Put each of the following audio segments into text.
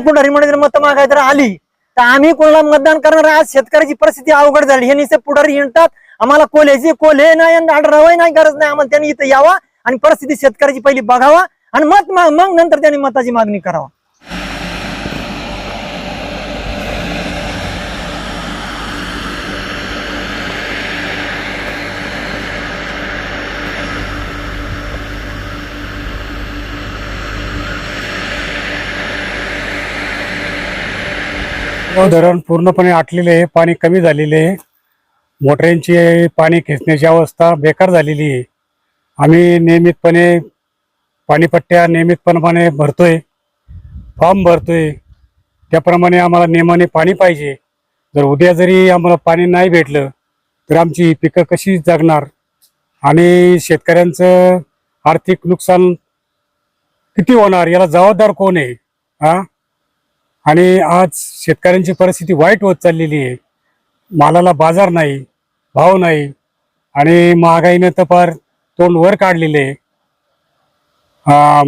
पुढारी म्हणून मत मागाय जर आली तर आम्ही कोणाला मतदान करणार आज शेतकऱ्याची परिस्थिती अवघड झाली. हे निसे पुढारी हिंडतात. आम्हाला कोल्ह्याची कोल्हे नाही आणि नाही गरज नाही. आम्हाला त्यांनी इथं यावा आणि परिस्थिती शेतकऱ्याची पहिली बघावा आणि मत मग नंतर त्यांनी मताची मागणी करावा. धरण पूर्णपणे आटलेले आहे. पाणी कमी झालेले आहे. मोटरींची पाणी खेचण्याची अवस्था बेकार झालेली आहे. आम्ही नियमितपणे पाणीपट्ट्या नियमितपणे भरतोय. फॉर्म भरतोय. त्याप्रमाणे आम्हाला नियमाने पाणी पाहिजे. जर उद्या जरी आम्हाला पाणी नाही भेटलं तर आमची पिकं कशी जगणार? आणि शेतकऱ्यांचं आर्थिक नुकसान किती होणार? याला जबाबदार कोण आहे? हा? आणि आज शेतकऱ्यांची परिस्थिती वाईट होत चाललेली आहे. मालाला बाजार नाही भाव नाही आणि महागाईनं तर फार तोंड वर काढलेले आहे.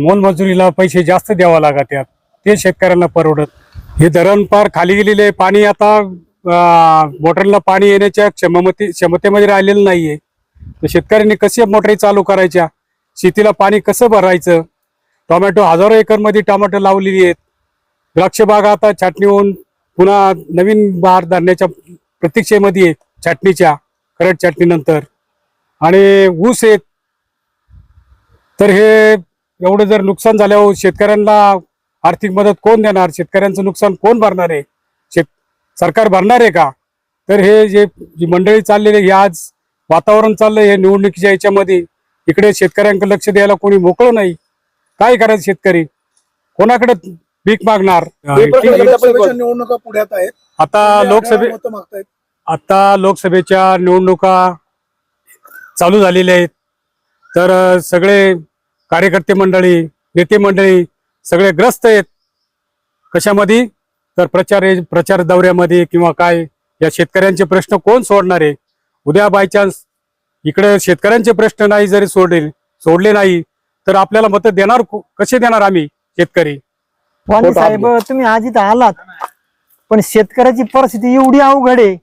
मोलमजुरीला पैसे जास्त द्यावा लागतात ते शेतकऱ्यांना परवडत. हे धरण पार खाली गेलेले आहे. पाणी आता मोटरला पाणी येण्याच्या क्षमते क्षमतेमध्ये राहिलेलं नाहीये. तर शेतकऱ्यांनी कसे मोटरी चालू करायच्या? शेतीला पाणी कसं भरायचं? टोमॅटो हजारो एकरमध्ये टोमॅटो लावलेली आहेत. द्राक्ष बागा आता छाटणी होऊन पुन्हा नवीन बहार धरण्याच्या प्रतीक्षेमध्ये आहे छाटणीच्या करड छाटणीनंतर. आणि ऊस आहेत. तर हे एवढं जर नुकसान झाल्यावर शेतकऱ्यांना आर्थिक मदत कोण देणार? शेतकऱ्यांचं नुकसान कोण भरणार आहे? शेत सरकार भरणार आहे का? तर हे जे जी मंडळी चाललेली हे आज वातावरण चाललंय हे निवडणुकीच्या याच्यामध्ये. इकडे शेतकऱ्यांकडे लक्ष द्यायला कोणी मोकळं नाही. काय करायचं शेतकरी? कोणाकडे भीक मागणार. लोकसभेच्या निवडणुका पुढ्यात आहेत. आता लोकसभे आता लोकसभेच्या निवडणुका चालू झालेल्या आहेत. तर सगळे कार्यकर्ते मंडळी नेते मंडळी सगळे ग्रस्त आहेत. कशामध्ये? तर प्रचार प्रचार दौऱ्यामध्ये किंवा काय? या शेतकऱ्यांचे प्रश्न कोण सोडणार आहे? उद्या बाय चान्स इकडे शेतकऱ्यांचे प्रश्न नाही जरी सोडले सोडले नाही तर आपल्याला मतं देणार कसे देणार आम्ही शेतकरी? वाणी साहेब तुम्ही आज इथं आलात. पण शेतकऱ्याची परिस्थिती एवढी अवघड आहे.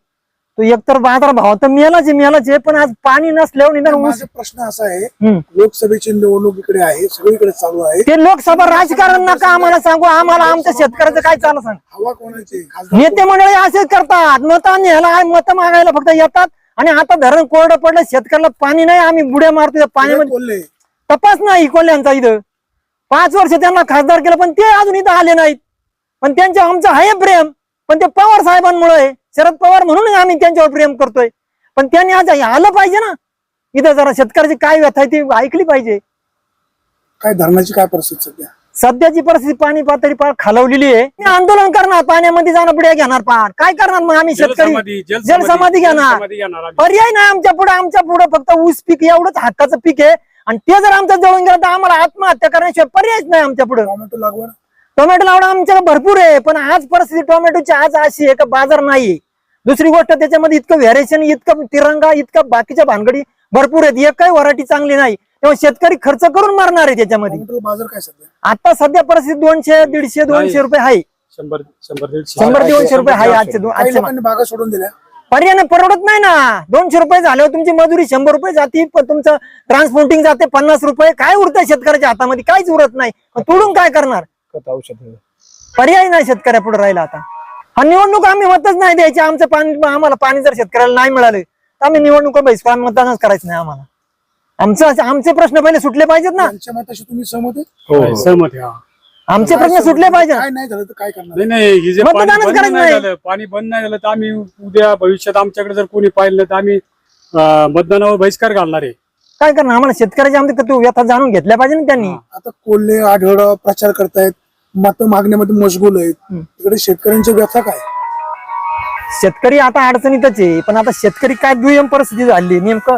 तो एकतर बाजार भाव तर मिळालाच आहे मिळालाच आहे पण आज पाणी नसल्यावर निदान ऊस माझा प्रश्न असा आहे हम्म. लोकसभेची निवडणूक इकडे आहे सगळीकडे चालू आहे. ते लोकसभा राजकारण नका आम्हाला सांगू आम्हाला आमच्या शेतकऱ्याचं काय चालू सांग? हवा कोणाची खासदार नेते मंडळी असेच करतात. मत न्यायला मत मागायला फक्त येतात. आणि आता धरण कोरडं पडलं शेतकऱ्याला पाणी नाही आम्ही बुड्या मारतो त्या पाण्यामध्ये बोलले तपास नाही कोल्ह्यांचा इथं. पाच वर्ष त्यांना खासदार केलं पण ते अजून इथं आले नाहीत. पण त्यांच्या आमचं आहे प्रेम पण ते पवार साहेबांमुळे शरद पवार म्हणून आम्ही त्यांच्यावर प्रेम करतोय. पण त्यांनी आज आलं पाहिजे ना. इथं जरा शेतकऱ्याची काय व्यथा आहे ती ऐकली पाहिजे. काय धरणाची काय परिस्थिती सध्या? सध्याची परिस्थिती पाणी पातळी पार खालवलेली आहे मी आंदोलन करणार पाण्यामध्ये जाणं पुढे घेणार पार. काय करणार मग आम्ही शेतकरी? जलसमाधी घेणार. पर्याय नाही आमच्या पुढे आमच्या पुढे फक्त ऊस पीक एवढंच हक्काचं पीक आहे. आणि ते जर आमचं जळून गेलं तर आम्हाला आत्महत्या करण्याशिवाय पर्यायच नाही आमच्या पुढे. टोमॅटो लागवड? टोमॅटो लावणं आमच्याकडे भरपूर आहे पण आज परिस्थिती टोमॅटोची आज अशी आहे का बाजार नाहीये दुसरी गोष्ट त्याच्यामध्ये इतकं व्हेरिएशन इतकं तिरंगा इतकं बाकीच्या भानगडी भरपूर आहेत. एक काही व्हरायटी चांगली नाही. तेव्हा शेतकरी खर्च करून मारणार आहे त्याच्यामध्ये. टोमॅटो बाजार काय सध्या? आता सध्या परिस्थिती दोनशे दीडशे दोनशे रुपये आहे शंभर शंभर दीडशे. शंभर दोनशे रुपये आहे आजचे दोन काही आजचे लोकांनी बागा सोडून दिल्या. पर्याय परवडत नाही ना. दोनशे रुपये झाल्यावर तुमची मजुरी शंभर रुपये जाती पण तुमचं ट्रान्सपोर्टिंग जाते पन्नास रुपये. काय उरतं शेतकऱ्याच्या हातामध्ये? काहीच उरत नाही. मग तोडून काय करणार? पर्याय नाही शेतकऱ्या पुढे राहिला आता. हा निवडणूक आम्ही मतच नाही द्यायची. आमचं पाणी आम्हाला पाणी जर शेतकऱ्याला नाही मिळालं तर आम्ही निवडणूक बहिष्कार मतदानच करायचं नाही आम्हाला. आमचं आमचे प्रश्न पहिले सुटले पाहिजेत ना. त्यांच्या मताशी तुम्ही सहमत आहे हो. सहमत आहे, हा. आमचे प्रश्न सुटले पाहिजे काय नाही झालं तर काय करणार? नाही नाही हे जे मतदानच पाणी बंद करायचं नाही नाही. झालं पाणी बंद नाही झालं तर आम्ही उद्या भविष्यात आमच्याकडे जर कोणी पाहिलं तर आम्ही अं, मतदानावर बहिष्कार घालणार आहे. काय करणार? आम्हाला शेतकऱ्याच्या आमच्या व्यथा जाणून घेतल्या पाहिजे ना त्यांनी. आता कोल्हे आढळ प्रचार करतायत मत मागण्यामध्ये मशगूल आहेत. हम्म. इकडे शेतकऱ्यांची व्यथा काय? शेतकरी आता अडचणीतच आहे पण आता शेतकरी काय दुय्यम परिस्थिती झाली नेमकं